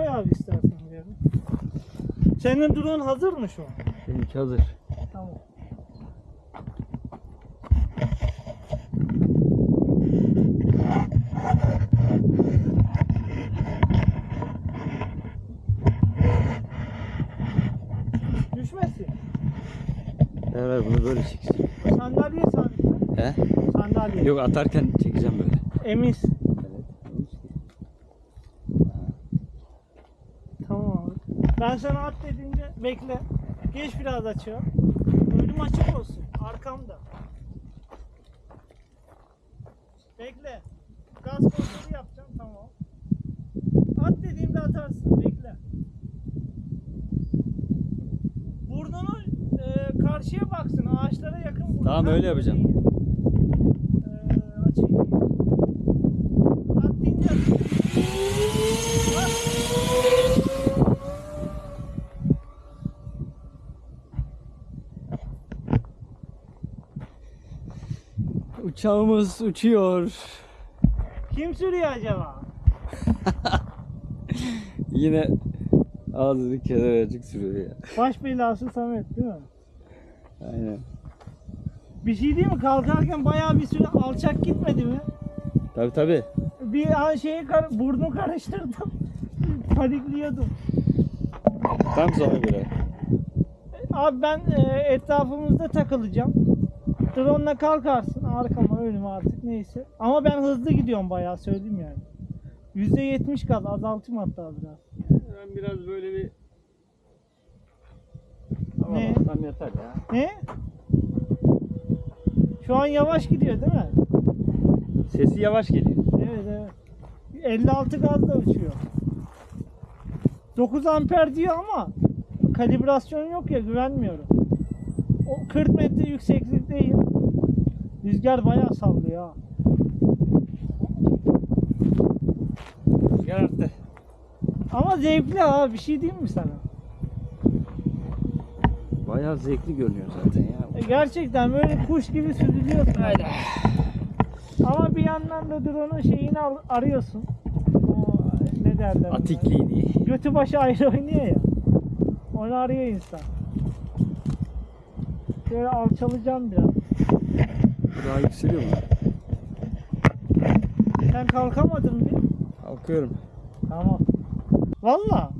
koy abi istersen yere. Senin drone hazır mı şu an? Benimki hazır. Tamam. Düşmesin. Ver bunu böyle çekeceğim. Sandalye sabitle. He? Sandalye. Yok atarken çekeceğim böyle. Emiz. Evet. Tamam abi. Ben sana at dediğince bekle. Geç biraz açığa. Önüm açık olsun. Arkamda. Bekle. Gaz kontrolü yapacağım tamam. At dediğimde atarsın. Bekle. Burnunu e, karşıya baksın. Ağaçlara yakın vur. Tamam, öyle yapacağım. iyi. E, açayım. At deyince at. At. Uçağımız uçuyor. Kim sürüyor acaba? Yine ağzını kenarcık sürüyor ya. Baş belası Samet değil mi? Aynen. Bir şey değil mi? Kalkarken bayağı bir süre alçak gitmedi mi? Tabi tabi. Bir an şeyi kar burnu karıştırdım. Panikliyordum. Tam sana göre. Abi ben e, etrafımızda takılacağım. Drone'la kalkarsın arkama önüme artık neyse. Ama ben hızlı gidiyorum bayağı söyleyeyim yani. %70 gaz azaltayım hatta biraz. Ben biraz böyle bir... Ne? Tam yeter ya. Ne? Şu an yavaş gidiyor değil mi? Sesi yavaş geliyor. Evet evet. 56 gazla uçuyor. 9 amper diyor ama kalibrasyon yok ya güvenmiyorum. O 40 metre yükseklikteyim. Rüzgar bayağı sallıyor ha. Rüzgar arttı. Ama zevkli ha bir şey diyeyim mi sana? Bayağı zevkli görünüyor zaten ya. E, gerçekten böyle kuş gibi süzülüyorsun. Ama bir yandan da drone'un şeyini arıyorsun. O ne derler? Atikliğini. Götü başı ayrı oynuyor ya. Onu arıyor insan. Şöyle alçalacağım biraz. Daha yükseliyor mu? Sen kalkamadın bir. Kalkıyorum. Tamam. Valla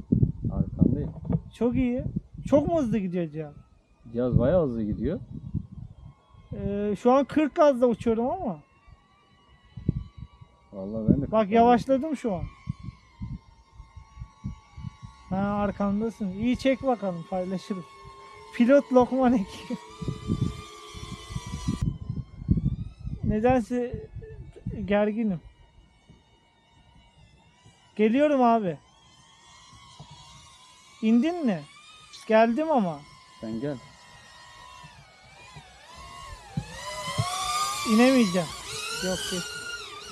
Arkandayım. çok iyi. Çok mu hızlı gidiyor Cihan? Cihaz bayağı hızlı gidiyor. Ee, şu an 40 gazla uçuyorum ama. Vallahi ben de Bak yavaşladım şu an. Ha arkamdasın. İyi çek bakalım paylaşırız. Pilot Lokman Eki. Nedense gerginim. Geliyorum abi. İndin mi? Geldim ama. Sen gel. İnemeyeceğim. Yok yok.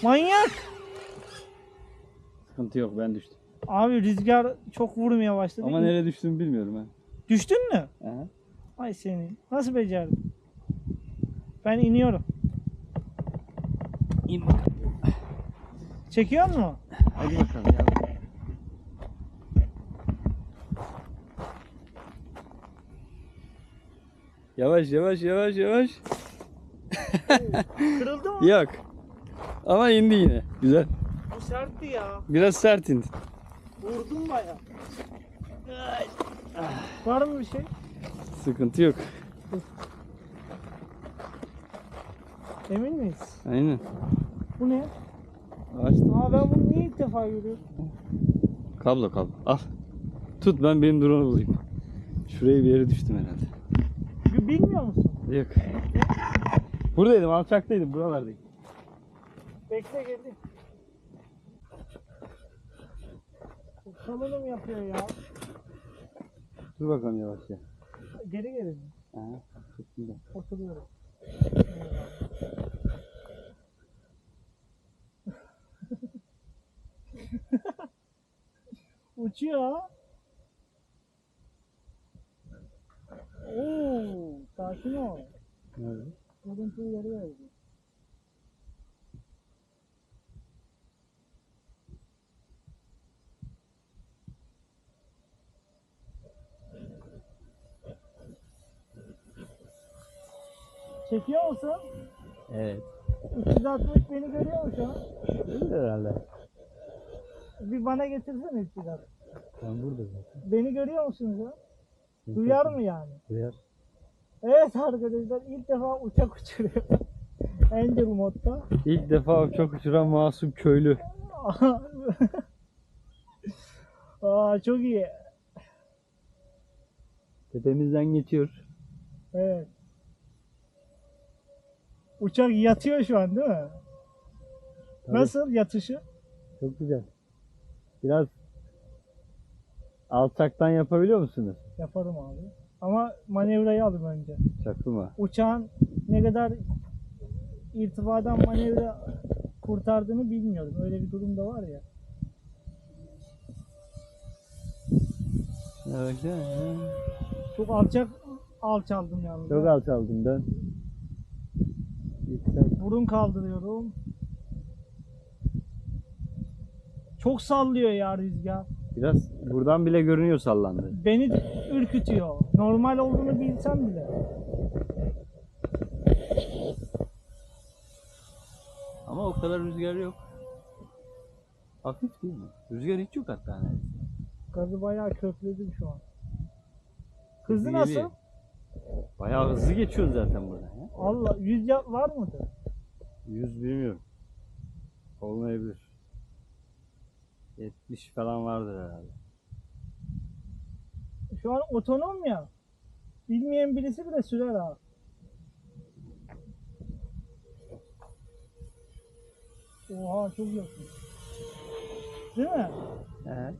Manyak. Sıkıntı yok ben düştüm. Abi rüzgar çok vurmaya başladı. Ama nereye düştüğümü bilmiyorum ha. Düştün mü? Aha. Ay seni. Nasıl becerdin? Ben iniyorum. İn bakalım. Çekiyor mu? Hadi bakalım ya. Yavaş yavaş yavaş yavaş. Kırıldı mı? Yok. Ama indi yine. Güzel. Bu sertti ya. Biraz sert indi. Vurdum baya. Var mı bir şey? Sıkıntı yok. Emin miyiz? Aynen. Bu ne? Açtım. Aa ben bunu niye ilk defa görüyorum? Kablo kablo. Al. Tut ben benim drone'u bulayım. Şuraya bir yere düştüm herhalde. Bilmiyor musun? Yok. Buradaydım, alçaktaydım, buralardayım. Bekle geldim. Kamera mı yapıyor ya? Dur bakalım yavaş ya. Geri tuttum da. Oturuyorum. kaçıyor. Oo, sakin ol. Evet. Görüntüyü geri verdi. Çekiyor musun? Evet. 360 beni görüyor mu şu an? Herhalde. Bir bana getirsin 360. Ben burada zaten. Beni görüyor musunuz ya? Duyar mı yani? Duyar. Evet arkadaşlar ilk defa uçak uçuruyor. Angel modda. İlk defa uçak uçuran masum köylü. Aa çok iyi. Tepemizden geçiyor. Evet. Uçak yatıyor şu an değil mi? Tabii. Nasıl yatışı? Çok güzel. Biraz alçaktan yapabiliyor musunuz? Yaparım abi. Ama manevrayı alın önce. Çaklı mı? Uçağın ne kadar irtifadan manevra kurtardığını bilmiyorum. Öyle bir durum da var ya. Evet. Çok alçak alçaldım yalnız. Çok alçaldım dön. Yüksel. Burun kaldırıyorum. Çok sallıyor ya rüzgar. Biraz buradan bile görünüyor sallandı. Beni ürkütüyor. Normal olduğunu bilsem bile. Ama o kadar rüzgar yok. Hafif değil mi? Rüzgar hiç yok hatta neredeyse. Gazı bayağı kökledim şu an. Hızı nasıl? geliyor. Bayağı hızlı geçiyorsun zaten buradan ya. Allah yüz ya- var mıdır? Yüz bilmiyorum. Olmayabilir. 70 falan vardır herhalde. Şu an otonom ya. Bilmeyen birisi bile sürer ha. Oha çok yakın. Değil mi? He.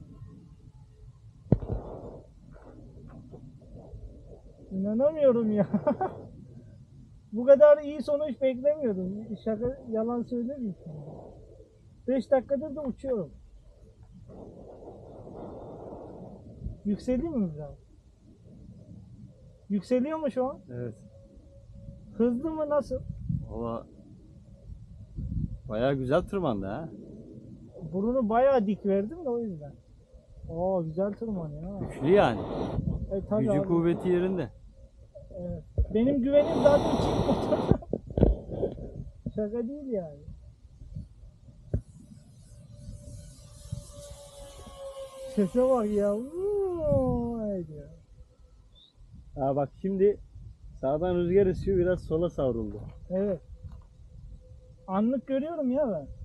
İnanamıyorum ya. Bu kadar iyi sonuç beklemiyordum. Şaka yalan söylemeyeyim şimdi. 5 dakikadır da uçuyorum. Yükseliyor mu biraz? Yükseliyor mu şu an? Evet. Hızlı mı nasıl? Valla bayağı güzel tırmandı ha. Burunu bayağı dik verdim de o yüzden. Oo güzel tırmanıyor ha. Güçlü yani. E, tabii Gücü abi. kuvveti yerinde. Evet. Benim güvenim zaten çift motor. Şaka değil yani. Sese bak ya. Diyor. Ha bak şimdi sağdan rüzgar esiyor biraz sola savruldu. Evet. Anlık görüyorum ya ben.